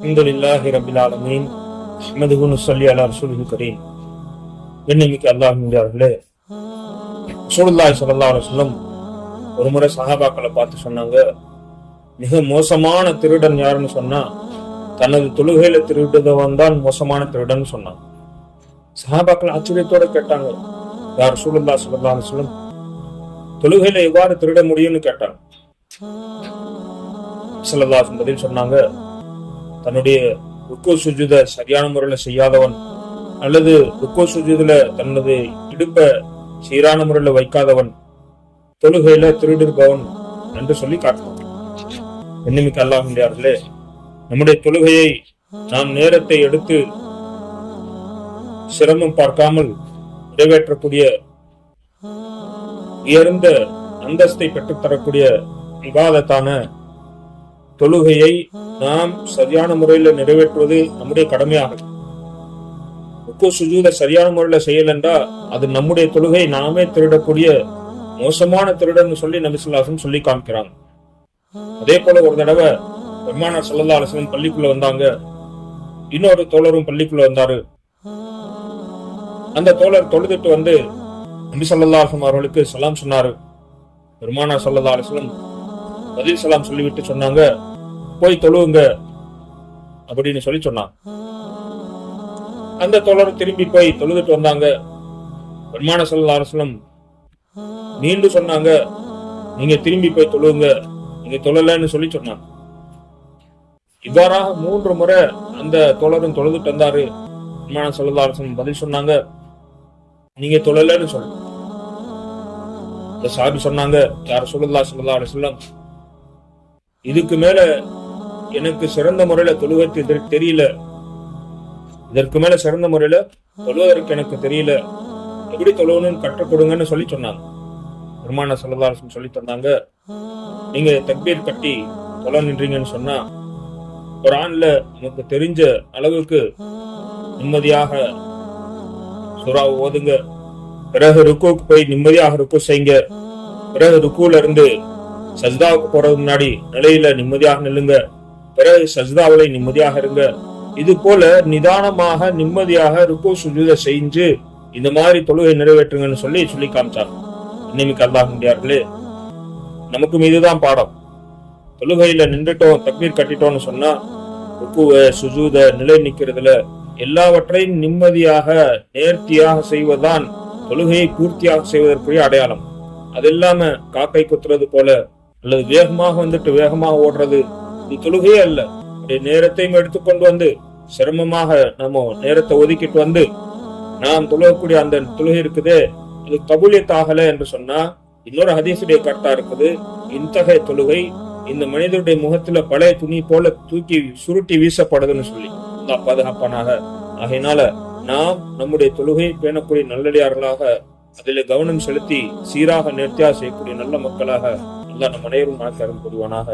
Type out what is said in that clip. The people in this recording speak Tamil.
الحمد لله رب العالمين احمده ونصلي على رسوله الكريم என்னைக்கு அல்லாஹ்வின்றார்களே ரசூலுல்லாஹி ஸல்லல்லாஹு அலைஹி வஸல்லம் ஒரு முறை சஹாபாக்களை பார்த்து சொன்னாங்க மிக மோசமான திருடன் யாருன்னு சொன்னா தனது தொழுகையில திருடுதவன் தான் மோசமான திருடன் சொன்னான் சஹாபாக்கள் ஆச்சரியத்தோட கேட்டாங்க யார் ரசூலுல்லாஹி ஸல்லல்லாஹு அலைஹி வஸல்லம் தொழுகையில எவ்வாறு திருட முடியும்னு கேட்டாங்க ஸல்லல்லாஹு பதில் சொன்னாங்க தன்னுடைய ருக்கோ சுஜித சரியான முறையில செய்யாதவன் அல்லது ருக்கோ சுஜுதுல தனது இடுப்ப சீரான முறையில வைக்காதவன் தொழுகையில திருடிருப்பவன் என்று சொல்லி காட்டுவான் என்னமிக்க அல்லாஹ்களே நம்முடைய தொழுகையை நாம் நேரத்தை எடுத்து சிரமம் பார்க்காமல் நிறைவேற்றக்கூடிய உயர்ந்த அந்தஸ்தை பெற்றுத்தரக்கூடிய விவாதத்தான தொழுகையை நாம் சரியான முறையில நிறைவேற்றுவது நம்முடைய கடமையாகும். ருக்கு சுஜூத சரியான முறையில செய்யலன்றா அது நம்முடைய தொழுகை நாமே திருடக்கூடிய மோசமான திருடன் சொல்லி நபிசுல்லாசன் சொல்லி காமிக்கிறாங்க. அதே போல ஒரு தடவை பெருமானார் சல்லல்லா அலிஸ்லம் பள்ளிக்குள்ள வந்தாங்க. இன்னொரு தோழரும் பள்ளிக்குள்ள வந்தாரு. அந்த தோழர் தொழுதுட்டு வந்து நபி சல்லா அலிஸ்லம் அவர்களுக்கு சலாம் சொன்னாரு. பெருமானார் சல்லல்லா அலிஸ்லம் பதில் சலாம் சொல்லிவிட்டு சொன்னாங்க போய் தொழுவுங்க அப்படின்னு சொல்லி சொன்னாங்க அந்த தோழர் திரும்பி போய் தொழுதுட்டு வந்தாங்க. பெருமான சல்லா அரசலம் மீண்டும் சொன்னாங்க நீங்க திரும்பி போய் தொழுவுங்க நீங்க தொழலன்னு சொல்லி சொன்னாங்க இவ்வாறாக மூன்று முறை அந்த தோழரும் தொழுதுட்டு வந்தாரு. பெருமான சல்லா அரசலம் பதில் சொன்னாங்க நீங்க தொழலன்னு சொல்லுங்க இந்த சாபி சொன்னாங்க யார் சொல்லலா சொல்லா அலுவலம் இதுக்கு மேல எனக்கு சிறந்த முறையில தொழுவதற்கு இதற்கு தெரியல. இதற்கு மேல சிறந்த முறையில தொழுவதற்கு எனக்கு தெரியல. எப்படி தொழுவணும்னு கற்றுக் கொடுங்கன்னு சொல்லி சொன்னாங்க. பெருமான சல்லதாரசன் சொல்லி தந்தாங்க. நீங்க தக்பீர் கட்டி தொலை நின்றீங்கன்னு சொன்னா ஒரு ஆண்ல நமக்கு தெரிஞ்ச அளவுக்கு நிம்மதியாக சுறா ஓதுங்க. பிறகு ருக்குவுக்கு போய் நிம்மதியாக ருக்கு செய்யுங்க. பிறகு ருக்குல இருந்து சஜ்தாவுக்கு போறது முன்னாடி நிலையில நிம்மதியாக நில்லுங்க. பிறகு சஜ்தாவில நிம்மதியாக இருங்க. இது போல நிதானமாக நிம்மதியாக ருக்கோ சுஜூத செஞ்சு இந்த மாதிரி தொழுகை நிறைவேற்றுங்கன்னு சொல்லி சொல்லி காமிச்சாங்க. இன்னைக்கு அல்லாஹ் முடியார்களே நமக்கும் இதுதான் பாடம். தொழுகையில நின்றுட்டோம் தக்மீர் கட்டிட்டோம்னு சொன்னா ருக்குவ சுஜூத நிலை நிக்கிறதுல எல்லாவற்றையும் நிம்மதியாக நேர்த்தியாக செய்வதுதான் தொழுகையை பூர்த்தியாக செய்வதற்குரிய அடையாளம். அது இல்லாம காக்கை குத்துறது போல அல்லது வேகமாக வந்துட்டு வேகமாக ஓடுறது இது தொழுகையே அல்ல. நேரத்தையும் எடுத்துக்கொண்டு வந்து சிரமமாக நம்ம நேரத்தை ஒதுக்கிட்டு வந்து நாம் தொழுகக்கூடிய அந்த தொழுகை இருக்குதே இது கபூலியத்தாகல என்று சொன்னா இன்னொரு ஹதீசுடைய கருத்தா இருக்குது இத்தகைய தொழுகை இந்த மனிதனுடைய முகத்துல பழைய துணி போல தூக்கி சுருட்டி வீசப்படுதுன்னு சொல்லி. இந்த பாதுகாப்பானாக. ஆகையினால நாம் நம்முடைய தொழுகை பேணக்கூடிய நல்லடியார்களாக அதில் கவனம் செலுத்தி சீராக நேர்த்தியா செய்யக்கூடிய நல்ல மக்களாக எல்லா நம் அனைவரும் மனக்கரும் புரிவானாக